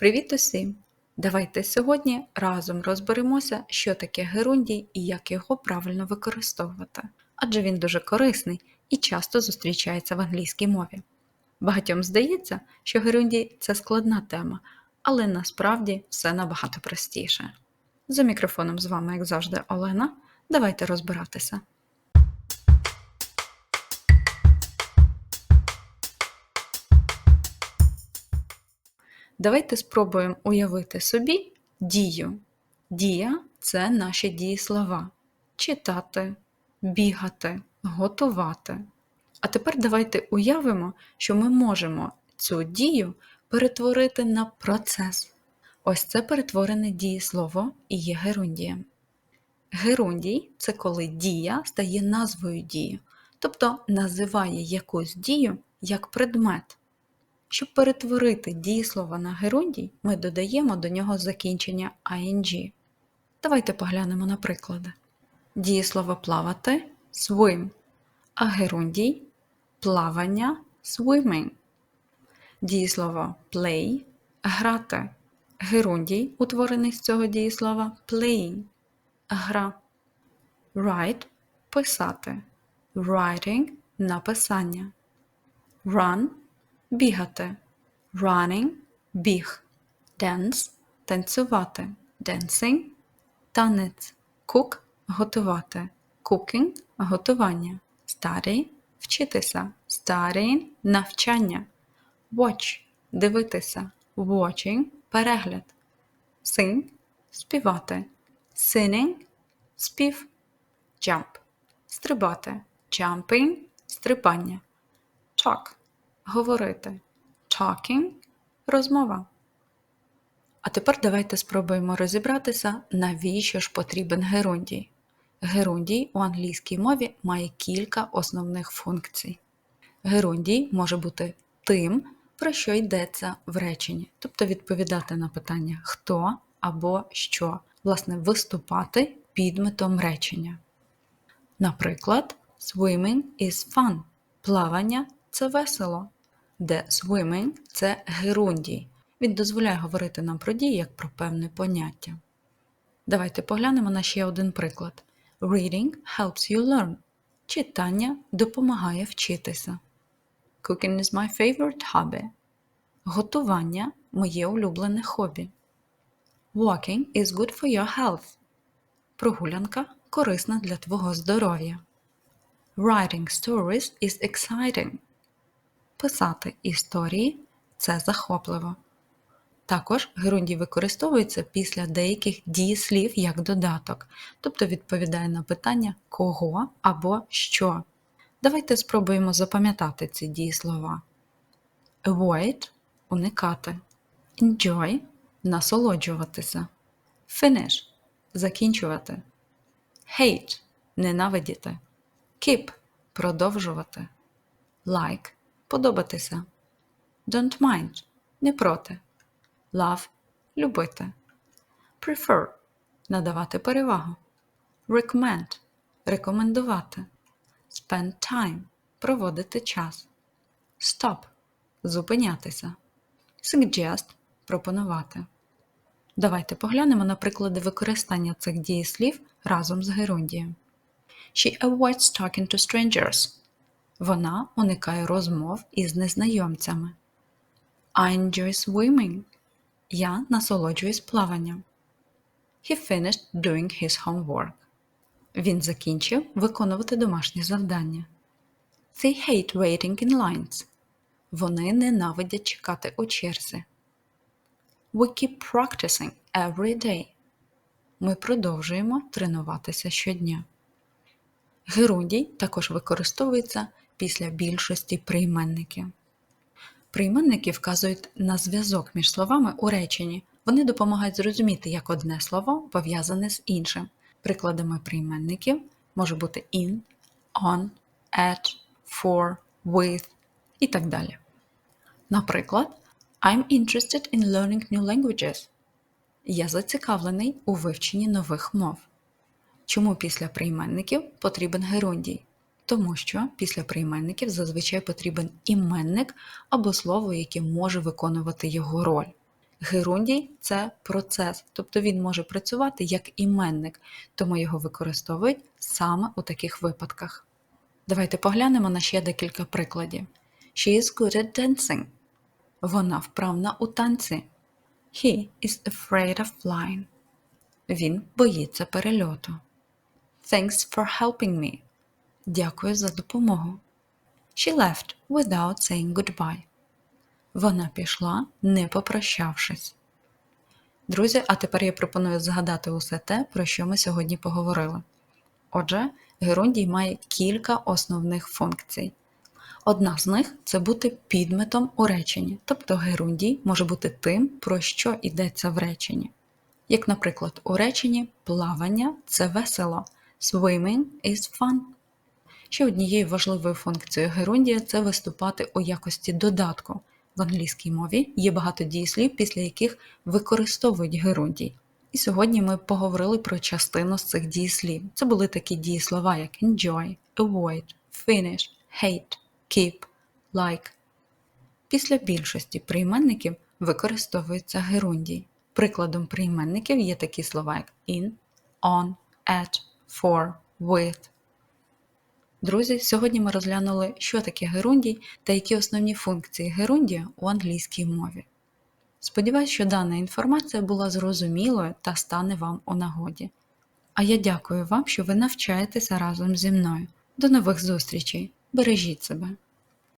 Привіт усім! Давайте сьогодні разом розберемося, що таке герундій і як його правильно використовувати, адже він дуже корисний і часто зустрічається в англійській мові. Багатьом здається, що герундій це складна тема, але насправді все набагато простіше. За мікрофоном з вами, як завжди, Олена. Давайте розбиратися. Давайте спробуємо уявити собі дію. Дія це наші дієслова. Читати, бігати, готувати. А тепер давайте уявимо, що ми можемо цю дію перетворити на процес. Ось це перетворене дієслово і є герундієм. Герундій це коли дія стає назвою дії, тобто називає якусь дію як предмет. Щоб перетворити дієслово на герундій, ми додаємо до нього закінчення ing. Давайте поглянемо на приклади. Дієслово плавати swim, а герундій плавання swimming. Дієслово play грати. Герундій, утворений з цього дієслова playing гра. Write писати. Writing написання. Run бігати. Running біг. Dance танцювати. Dancing танець. Cook готувати. Cooking готування. Study вчитися. Studying навчання. Watch дивитися. Watching перегляд. Sing співати. Singing спів. Jump стрибати. Jumping стрибання. Talk говорити. Talking розмова. А тепер давайте спробуємо розібратися, навіщо ж потрібен герундій. Герундій у англійській мові має кілька основних функцій. Герундій може бути тим, про що йдеться в реченні, тобто відповідати на питання хто або що, власне, виступати підметом речення. Наприклад, swimming is fun. Плавання це весело, де swimming – це герундій. Він дозволяє говорити нам про дії як про певне поняття. Давайте поглянемо на ще один приклад. Reading helps you learn. Читання допомагає вчитися. Cooking is my favorite hobby. Готування моє улюблене хобі. Walking is good for your health. Прогулянка корисна для твого здоров'я. Writing stories is exciting. Писати історії це захопливо. Також герундій використовується після деяких дієслів як додаток, тобто відповідає на питання кого або що. Давайте спробуємо запам'ятати ці дієслова. Avoid уникати. Enjoy насолоджуватися. Finish закінчувати. Hate ненавидіти. Keep продовжувати. Like подобатися. Don't mind не проти. Love любити. Prefer надавати перевагу. Recommend рекомендувати. Spend time проводити час. Stop зупинятися. Suggest пропонувати. Давайте поглянемо на приклади використання цих дієслів разом з герундієм. She avoids talking to strangers. Вона уникає розмов із незнайомцями. I enjoy swimming. Я насолоджуюсь плаванням. He finished doing his homework. Він закінчив виконувати домашні завдання. They hate waiting in lines. Вони ненавидять чекати у черзі. We keep practicing every day. Ми продовжуємо тренуватися щодня. Герундій також використовується після більшості прийменників. Прийменники вказують на зв'язок між словами у реченні. Вони допомагають зрозуміти, як одне слово пов'язане з іншим. Прикладами прийменників може бути in, on, at, for, with і так далі. Наприклад, I'm interested in learning new languages. Я зацікавлений у вивченні нових мов. Чому після прийменників потрібен герундій? Тому що після прийменників зазвичай потрібен іменник або слово, яке може виконувати його роль. Герундій це процес, тобто він може працювати як іменник, тому його використовують саме у таких випадках. Давайте поглянемо на ще декілька прикладів. She is good at dancing. Вона вправна у танці. He is afraid of flying. Він боїться перельоту. Thanks for helping me. Дякую за допомогу. She left without saying goodbye. Вона пішла, не попрощавшись. Друзі, а тепер я пропоную згадати усе те, про що ми сьогодні поговорили. Отже, герундій має кілька основних функцій. Одна з них це бути підметом у реченні, тобто герундій може бути тим, про що йдеться в реченні. Як, наприклад, у реченні плавання це весело, swimming is fun. Ще однією важливою функцією герундія це виступати у якості додатку. В англійській мові є багато дієслів, після яких використовують герундій. І сьогодні ми поговорили про частину з цих дієслів. Це були такі дієслова, як enjoy, avoid, finish, hate, keep, like. Після більшості прийменників використовується герундій. Прикладом прийменників є такі слова, як in, on, at, for, with. Друзі, сьогодні ми розглянули, що таке герундій та які основні функції герундія у англійській мові. Сподіваюсь, що дана інформація була зрозумілою та стане вам у нагоді. А я дякую вам, що ви навчаєтеся разом зі мною. До нових зустрічей! Бережіть себе!